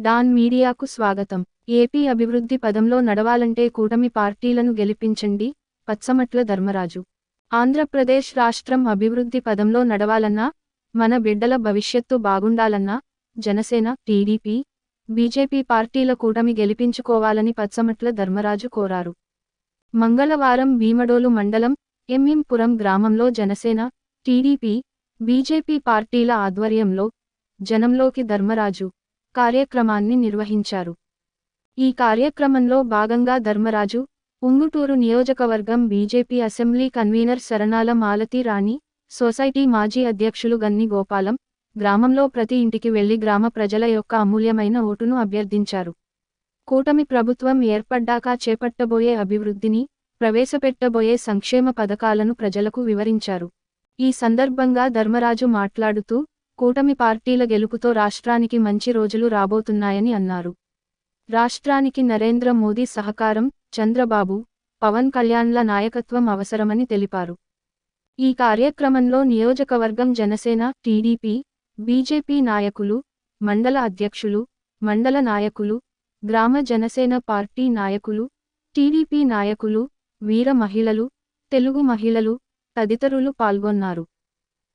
Don మీడియాకు స్వాగతం. AP అభివృద్ధి పదంలో నడవాలంటే కూటమి పార్టీలను గెలిపించండి పచ్చమట్ల ధర్మరాజు. ఆంధ్రప్రదేశ్ రాష్ట్రం అభివృద్ధి పదంలో నడవాలన్నా మన బిడ్డల భవిష్యత్తు బాగుండాలన్నా జనసేన టీడీపీ బీజేపీ పార్టీల కూటమి గెలిపించుకోవాలని పచ్చమట్ల ధర్మరాజు కోరారు. మంగళవారం భీమడోలు మండలం ఎంఎంపురం గ్రామంలో జనసేన టీడీపీ బీజేపీ పార్టీల ఆధ్వర్యంలో జనంలోకి ధర్మరాజు కార్యక్రమాన్ని నిర్వహించారు. ఈ కార్యక్రమంలో భాగంగా ధర్మరాజు ఉంగుటూరు నియోజకవర్గం BJP assembly convener Saranala Malathi Rani society మాజీ అధ్యక్షులు గన్ని గోపాలం గ్రామంలో ప్రతి ఇంటికి వెళ్ళి గ్రామ ప్రజల యొక్క అమూల్యమైన ఓటును అభ్యర్థించారు. కూటమి ప్రభుత్వం ఏర్పడ్డాక చేపట్టబోయే అభివృద్ధిని ప్రవేశపెట్టబోయే సంక్షేమ పథకాలను ప్రజలకు వివరించారు. ఈ సందర్భంగా ధర్మరాజు మాట్లాడుతూ కూటమి పార్టీల గెలుపుతో రాష్ట్రానికి మంచి రోజులు రాబోతున్నాయని అన్నారు. రాష్ట్రానికి నరేంద్ర మోదీ సహకారం చంద్రబాబు పవన్ కళ్యాణ్ల నాయకత్వం అవసరమని తెలిపారు. ఈ కార్యక్రమంలో నియోజకవర్గం జనసేన టీడీపీ బీజేపీ నాయకులు మండల అధ్యక్షులు మండల నాయకులు గ్రామ జనసేన పార్టీ నాయకులు టీడీపీ నాయకులు వీర మహిళలు తెలుగు మహిళలు తదితరులు పాల్గొన్నారు.